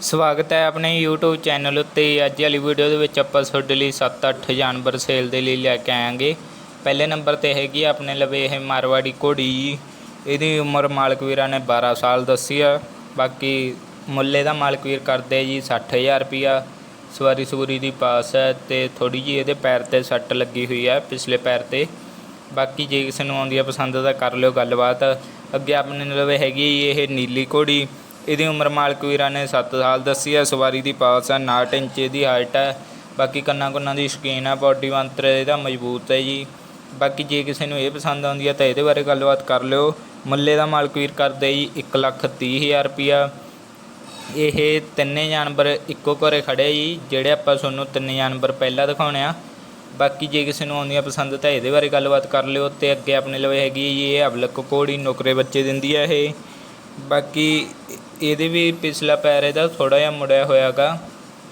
ਸਵਾਗਤ ਹੈ ਆਪਣੇ YouTube ਚੈਨਲ ਉੱਤੇ। ਅੱਜ ਵਾਲੀ ਵੀਡੀਓ ਦੇ ਵਿੱਚ ਆਪਾਂ ਤੁਹਾਡੇ ਲਈ 7-8 ਜਾਨਵਰ ਸੇਲ ਦੇ ਲਈ ਲੈ ਕੇ ਆਵਾਂਗੇ। ਪਹਿਲੇ ਨੰਬਰ ਤੇ ਹੈਗੀ ਆਪਣੇ ਲਵੇ ਇਹ ਮਾਰਵਾੜੀ ਘੋੜੀ ਜੀ। ਇਹਦੀ ਉਮਰ ਮਾਲਕ ਵੀਰਾਂ ਨੇ 12 ਸਾਲ ਦੱਸੀ ਆ। ਬਾਕੀ ਮੁੱਲੇ ਦਾ ਮਾਲਕ ਵੀਰ ਕਰਦੇ ਆ ਜੀ 60000 ਰੁਪਿਆ ਸਵਾਰੀ ਸੂਰੀ ਦੀ ਪਾਸ ਹੈ ਤੇ ਥੋੜੀ ਜੀ ਇਹਦੇ ਪੈਰ ਤੇ ਸੱਟ ਲੱਗੀ ਹੋਈ ਹੈ ਪਿਛਲੇ ਪੈਰ ਤੇ। ਬਾਕੀ ਜੇ ਕਿਸੇ ਨੂੰ ਆਉਂਦੀ ਆ ਪਸੰਦ ਤਾਂ ਕਰ ਲਿਓ ਗੱਲਬਾਤ। ਅੱਗੇ ਆਪਣੇ ਲਵੇ ਹੈਗੀ ਜੀ ਇਹ ਨੀਲੀ ਘੋੜੀ। ਇਹਦੀ ਉਮਰ ਮਾਲਕ ਵੀਰਾਂ ਨੇ 7 ਸਾਲ ਦੱਸੀ ਹੈ। ਸਵਾਰੀ ਦੀ ਪਾਸ ਹੈ 59 ਇੰਚ ਦੀ ਹਾਈਟ ਹੈ। ਬਾਕੀ ਕੰਨਾਂ ਕੁੰਨਾਂ ਦੀ ਸ਼ਕੀਨ ਹੈ, ਬਾਡੀ ਮੰਤਰ ਇਹਦਾ ਮਜ਼ਬੂਤ ਹੈ ਜੀ। ਬਾਕੀ ਜੇ ਕਿਸੇ ਨੂੰ ਇਹ ਪਸੰਦ ਆਉਂਦੀ ਹੈ ਤਾਂ ਇਹਦੇ ਬਾਰੇ ਗੱਲਬਾਤ ਕਰ ਲਿਓ। ਮੁੱਲੇ ਦਾ ਮਾਲਕ ਵੀਰ ਕਰਦੇ ਜੀ 130000 ਰੁਪਿਆ ਇਹ ਤਿੰਨੇ ਜਾਨਵਰ ਇੱਕੋ ਘਰੇ ਖੜੇ ਜੀ, ਜਿਹੜੇ ਆਪਾਂ ਤੁਹਾਨੂੰ ਤਿੰਨੇ ਜਾਨਵਰ ਪਹਿਲਾਂ ਦਿਖਾਉਣੇ ਆ। ਬਾਕੀ ਜੇ ਕਿਸੇ ਨੂੰ ਆਉਂਦੀਆਂ ਪਸੰਦ ਤਾਂ ਇਹਦੇ ਬਾਰੇ ਗੱਲਬਾਤ ਕਰ ਲਿਓ ਤੇ ਅੱਗੇ ਆਪਣੇ ਲਵੇ ਹੈਗੀ ਜੀ, ਇਹ ਅਬਲਕ ਕੋੜੀ ਨੌਕਰੇ ਬੱਚੇ ਦਿੰਦੀ ਹੈ ਇਹ। ਬਾਕੀ ਇਹਦੇ ਵੀ ਪਿਛਲਾ ਪੈਰ ਇਹਦਾ ਥੋੜਾ ਜਿਹਾ ਮੁੜਿਆ ਹੋਇਆਗਾ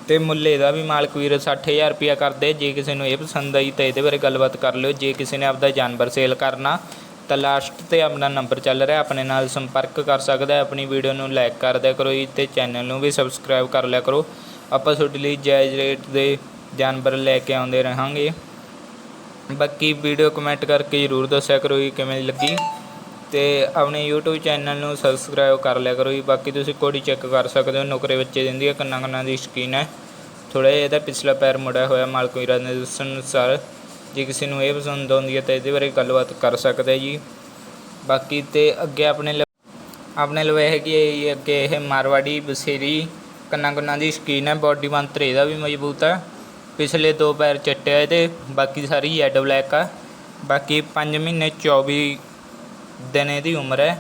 ਤੇ ਮੁੱਲੇ ਦਾ ਵੀ ਮਾਲਕ ਵੀਰ 60000 ਰੁਪਿਆ ਕਰਦੇ, ਜੇ ਕਿਸੇ ਨੂੰ ਇਹ ਪਸੰਦ ਆਈ ਤਾਂ ਇਹਦੇ ਬਾਰੇ ਗੱਲਬਾਤ ਕਰ ਲਿਓ, ਜੇ ਕਿਸੇ ਨੇ ਆਪਦਾ ਜਾਨਵਰ ਸੇਲ ਕਰਨਾ ਤਾਂ ਲਾਸਟ ਤੇ ਆਪਣਾ ਨੰਬਰ ਚੱਲ ਰਿਹਾ, ਆਪਣੇ ਨਾਲ ਸੰਪਰਕ ਕਰ ਸਕਦਾ ਹੈ, ਆਪਣੀ ਵੀਡੀਓ ਨੂੰ ਲਾਈਕ ਕਰ ਦਿਆ ਕਰੋ ਜੀ ਤੇ ਚੈਨਲ ਨੂੰ ਵੀ ਸਬਸਕ੍ਰਾਈਬ ਕਰ ਲਿਆ ਕਰੋ। ਆਪਾਂ ਤੁਹਾਡੇ ਲਈ ਜਾਇਜ਼ ਰੇਟ ਦੇ ਜਾਨਵਰ ਲੈ ਕੇ ਆਉਂਦੇ ਰਹਾਂਗੇ। ਬਾਕੀ ਵੀਡੀਓ ਕਮੈਂਟ ਕਰਕੇ ਜ਼ਰੂਰ ਦੱਸਿਆ ਕਰੋ ਜੀ ਕਿਵੇਂ ਲੱਗੀ। ਤੇ ਆਪਣੇ YouTube ਚੈਨਲ ਨੂੰ ਸਬਸਕ੍ਰਾਈਬ ਕਰ ਲਿਆ ਕਰੋ ਜੀ। ਬਾਕੀ ਤੁਸੀਂ ਕੋਡੀ ਚੈੱਕ ਕਰ ਸਕਦੇ ਹੋ, ਨੁਕਰੇ ਬੱਚੇ ਦਿੰਦੀ ਹੈ, ਕੰਨਾਂ ਕੰਨਾਂ ਦੀ ਸ਼ਕੀਨ ਹੈ। ਥੋੜਾ ਜਿਹਾ ਇਹਦਾ ਪਿਛਲਾ ਪੈਰ ਮੁੜਿਆ ਹੋਇਆ, ਮਾਲਕ ਵੀਰਾਂ ਦੇ ਦੱਸਣ ਅਨੁਸਾਰ। ਜੇ ਕਿਸੇ ਨੂੰ ਇਹ ਪਸੰਦ ਆਉਂਦੀ ਹੈ ਤਾਂ ਇਹਦੇ ਬਾਰੇ ਗੱਲਬਾਤ ਕਰ ਸਕਦੇ ਜੀ। ਬਾਕੀ ਤੇ ਅੱਗੇ ਆਪਣੇ ਲ- ਆਪਣੇ ਲਵੇ ਹੈਗੀ ਹੈ ਜੀ, ਅੱਗੇ ਇਹ ਮਾਰਵਾੜੀ, ਬਸੇਰੀ, ਕੰਨਾਂ ਕੰਨਾਂ ਦੀ ਸ਼ਕੀਨ ਹੈ ਬਾਡੀ ਮੰਤਰ ਇਹਦਾ ਵੀ ਮਜ਼ਬੂਤ ਹੈ। ਪਿਛਲੇ ਦੋ ਪੈਰ ਚਿੱਟੇ ਇਹਦੇ, ਬਾਕੀ ਸਾਰੀ ਰੈੱਡ ਬਲੈਕ ਆ। ਬਾਕੀ 5 ਮਹੀਨੇ 24 ਦਿਨ ਇਹਦੀ ਉਮਰ ਹੈ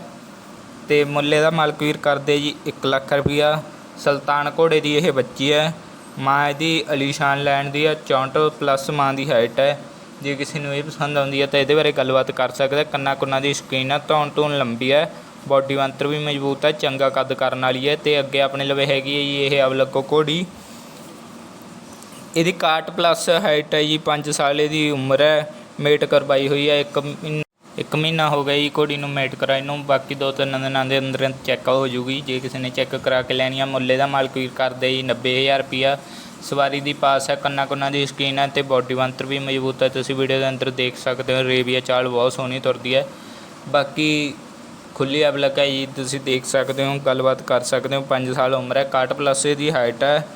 ਤੇ ਮੁੱਲੇ ਦਾ ਮਾਲਕ ਵੀਰ ਕਰਦੇ ਜੀ 1 ਲੱਖ ਰੁਪਈਆ ਸੁਲਤਾਨ ਘੋੜੇ ਦੀ ਇਹ ਬੱਚੀ ਹੈ। ਮਾਂ ਇਹਦੀ ਅਲੀਸ਼ਾਨ ਲੈਂਡ ਦੀ ਹੈ 64 ਪਲੱਸ ਮਾਂ ਦੀ ਹਾਈਟ ਹੈ। ਜੇ ਕਿਸੇ ਨੂੰ ਇਹ ਪਸੰਦ ਆਉਂਦੀ ਹੈ ਤਾਂ ਇਹਦੇ ਬਾਰੇ ਗੱਲਬਾਤ ਕਰ ਸਕਦਾ ਕੰਨਾਂ ਕੁੰਨਾਂ ਦੀ ਸ਼ਕੀਨ ਹੈ ਧੌਣ ਧੂਣ ਲੰਬੀ ਹੈ। ਬਾਡੀ ਮੰਤਰ ਵੀ ਮਜ਼ਬੂਤ ਹੈ, ਚੰਗਾ ਕੱਦ ਕਰਨ ਵਾਲੀ ਹੈ ਤੇ ਅੱਗੇ ਆਪਣੇ ਲਵੇ ਹੈਗੀ ਹੈ ਜੀ ਇਹ ਅਵਲਕੋ ਘੋੜੀ। ਇਹਦੀ 61 ਪਲੱਸ ਹਾਈਟ ਹੈ ਜੀ 5 ਸਾਲ ਇਹਦੀ ਉਮਰ ਹੈ। ਮੇਟ ਕਰਵਾਈ ਹੋਈ ਹੈ, ਇੱਕ ਇੱਕ ਮਹੀਨਾ ਹੋ ਗਿਆ ਜੀ ਘੋੜੀ ਨੂੰ ਮੇਟ ਕਰਾਈ ਨੂੰ, ਬਾਕੀ ਦੋ ਤਿੰਨ ਦਿਨਾਂ ਦੇ ਅੰਦਰ ਚੈੱਕ ਹੋ ਜੂਗੀ ਜੇ ਕਿਸੇ ਨੇ ਚੈੱਕ ਕਰਾ ਕੇ ਲੈਣੀ ਆ, ਮੁੱਲੇ ਦਾ ਮਾਲਕ ਵੀਰ ਕਰਦੇ ਜੀ 90000 ਰੁਪਿਆ ਸਵਾਰੀ ਦੀ ਪਾਸ ਹੈ ਕੰਨਾਂ ਕੁੰਨਾਂ ਦੀ ਸਕੀਨ ਹੈ ਤੇ ਬਾਡੀ ਬੰਤਰ ਵੀ ਮਜ਼ਬੂਤ ਹੈ ਤੁਸੀਂ ਵੀਡੀਓ ਦੇ ਅੰਦਰ ਦੇਖ ਸਕਦੇ ਹੋ ਰੇਬੀਆ ਚਾਲ ਬਹੁਤ ਸੋਹਣੀ ਤੁਰਦੀ ਹੈ ਬਾਕੀ ਖੁੱਲੀ ਅਬਲਕ ਲੱਗਾ ਜੀ, ਤੁਸੀਂ ਦੇਖ ਸਕਦੇ ਹੋ, ਗੱਲਬਾਤ ਕਰ ਸਕਦੇ ਹੋ 5 ਸਾਲ ਉਮਰ ਹੈ 61 ਪਲੱਸ ਦੀ ਹਾਈਟ ਹੈ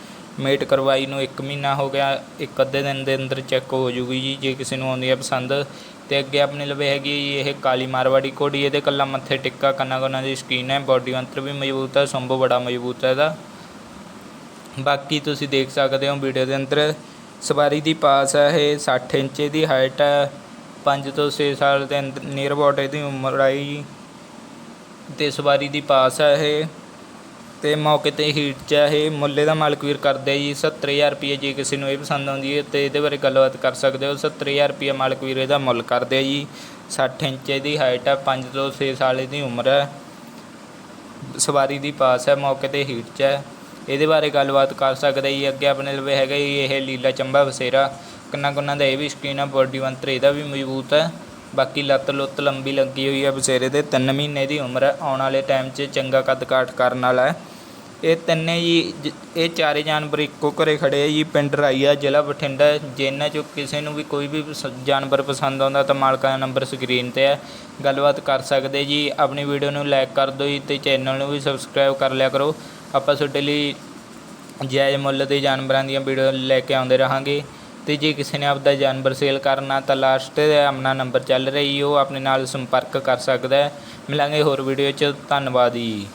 ਮੇਟ ਕਰਵਾਈ ਨੂੰ 1 ਮਹੀਨਾ ਹੋ ਗਿਆ, ਇੱਕ ਅੱਧੇ ਦਿਨ ਦੇ ਅੰਦਰ ਚੈੱਕ ਹੋ ਜੂਗੀ ਜੀ, ਜੇ ਕਿਸੇ ਨੂੰ ਆਉਂਦੀ ਹੈ ਪਸੰਦ। ਤੇ ਅੱਗੇ ਆਪਣੇ ਲਵੇ ਹੈਗੀ ਇਹ ਕਾਲੀ ਮਾਰਵਾੜੀ ਘੋੜੀ, ਇਹਦੇ ਕੱਲਾ ਮੱਥੇ ਟਿੱਕਾ, ਕੰਨਾਂ ਕੰਨਾਂ ਦੀ ਸਕੀਨ ਹੈ ਬਾਡੀ ਅੰਤਰ ਵੀ ਮਜ਼ਬੂਤ ਹੈ, ਸੰਭੋ ਬੜਾ ਮਜ਼ਬੂਤ ਹੈ ਇਹਦਾ। ਬਾਕੀ ਤੁਸੀਂ ਦੇਖ ਸਕਦੇ ਹੋ ਵੀਡੀਓ ਦੇ ਅੰਦਰ, ਸਵਾਰੀ ਦੀ ਪਾਸ ਹੈ ਇਹ 60 ਇੰਚ ਦੀ ਹਾਈਟ ਹੈ 5 ਤੋਂ 6 ਸਾਲ ਦੇ ਅੰਦਰ ਨੀਅਰ ਅਬਾਊਟ ਇਹਦੀ ਉਮਰ ਆਈ ਤੇ ਸਵਾਰੀ ਦੀ ਪਾਸ ਹੈ ਇਹ। ਅਤੇ ਮੌਕੇ ਤੇ ਹੀਟ 'ਚ ਹੈ ਇਹ ਮੁੱਲੇ ਦਾ ਮਾਲਕ ਵੀਰ ਕਰਦੇ ਜੀ 70000 ਰੁਪਏ ਜੇ ਕਿਸੇ ਨੂੰ ਇਹ ਪਸੰਦ ਆਉਂਦੀ ਹੈ ਅਤੇ ਇਹਦੇ ਬਾਰੇ ਗੱਲਬਾਤ ਕਰ ਸਕਦੇ ਹੋ। ਸੱਤਰ ਹਜ਼ਾਰ ਰੁਪਈਆ ਮਾਲਕ ਵੀਰ ਇਹਦਾ ਮੁੱਲ ਕਰਦੇ ਆ ਜੀ। ਸੱਠ ਇੰਚ ਦੀ ਹਾਈਟ ਹੈ ਪੰਜ ਤੋਂ ਛੇ ਸਾਲ ਦੀ ਉਮਰ ਹੈ ਸਵਾਰੀ ਦੀ ਪਾਸ ਹੈ ਮੌਕੇ ਤੇ ਹੀਟ 'ਚ ਹੈ ਇਹਦੇ ਬਾਰੇ ਗੱਲਬਾਤ ਕਰ ਸਕਦੇ ਜੀ। ਅੱਗੇ ਆਪਣੇ ਲਵੇ ਹੈਗਾ ਜੀ, ਇਹ ਲੀਲਾ ਚੰਬਾ ਵਸੇਰਾ। ਕੰਨਾਂ ਕੁੰਨਾਂ ਦਾ ਇਹ ਵੀ ਸਕਰੀਨ ਆ ਬੋਡੀ ਵੰਤਰ ਇਹਦਾ ਵੀ ਮਜ਼ਬੂਤ ਹੈ ਬਾਕੀ ਲੱਤ ਲੁੱਤ ਲੰਬੀ ਲੱਗੀ ਹੋਈ ਹੈ ਬਸੇਰੇ ਦੇ 3 ਮਹੀਨੇ ਦੀ ਉਮਰ ਹੈ ਆਉਣ ਵਾਲੇ ਟਾਈਮ 'ਚ ਚੰਗਾ ਕੱਦ ਕਾਠ ਕਰਨ ਵਾਲਾ ਹੈ ਇਹ ਤਿੰਨੇ ਜੀ, ਜ- ਇਹ ਚਾਰੇ ਜਾਨਵਰ ਇੱਕੋ ਘਰੇ ਖੜੇ ਆ ਜੀ, ਪਿੰਡ ਰਾਈਆ, ਜ਼ਿਲ੍ਹਾ ਬਠਿੰਡਾ। ਜੇ ਇਹਨਾਂ 'ਚੋਂ ਕਿਸੇ ਨੂੰ ਵੀ ਕੋਈ ਵੀ ਪਸ- ਜਾਨਵਰ ਪਸੰਦ ਆਉਂਦਾ ਤਾਂ ਮਾਲਕਾਂ ਦਾ ਨੰਬਰ ਸਕਰੀਨ ਤੇ ਹੈ ਗੱਲਬਾਤ ਕਰ ਸਕਦੇ ਜੀ, ਆਪਣੀ ਵੀਡੀਓ ਨੂੰ ਲਾਈਕ ਕਰ ਦਿਓ ਜੀ ਤੇ ਚੈਨਲ ਨੂੰ ਵੀ ਸਬਸਕ੍ਰਾਈਬ ਕਰ ਲਿਆ ਕਰੋ। ਆਪਾਂ ਤੁਹਾਡੇ ਲਈ ਜਾਇਜ਼ ਮੁੱਲ ਦੇ ਜਾਨਵਰਾਂ ਦੀਆਂ ਵੀਡੀਓ ਲੈ ਕੇ ਆਉਂਦੇ ਰਹਾਂਗੇ। ਤੇ ਜੇ ਕਿਸੇ ਨੇ ਆਪਦਾ ਜਾਨਵਰ ਸੇਲ ਕਰਨਾ ਤਾਂ ਲਾਸਟ ਤੇ ਆਪਣਾ ਨੰਬਰ ਚੱਲ ਰਿਹਾ ਜੀ, ਉਹ ਆਪਣੇ ਨਾਲ ਸੰਪਰਕ ਕਰ ਸਕਦਾ ਹੈ। ਮਿਲਾਂਗੇ ਹੋਰ ਵੀਡੀਓ 'ਚ। ਧੰਨਵਾਦ ਜੀ।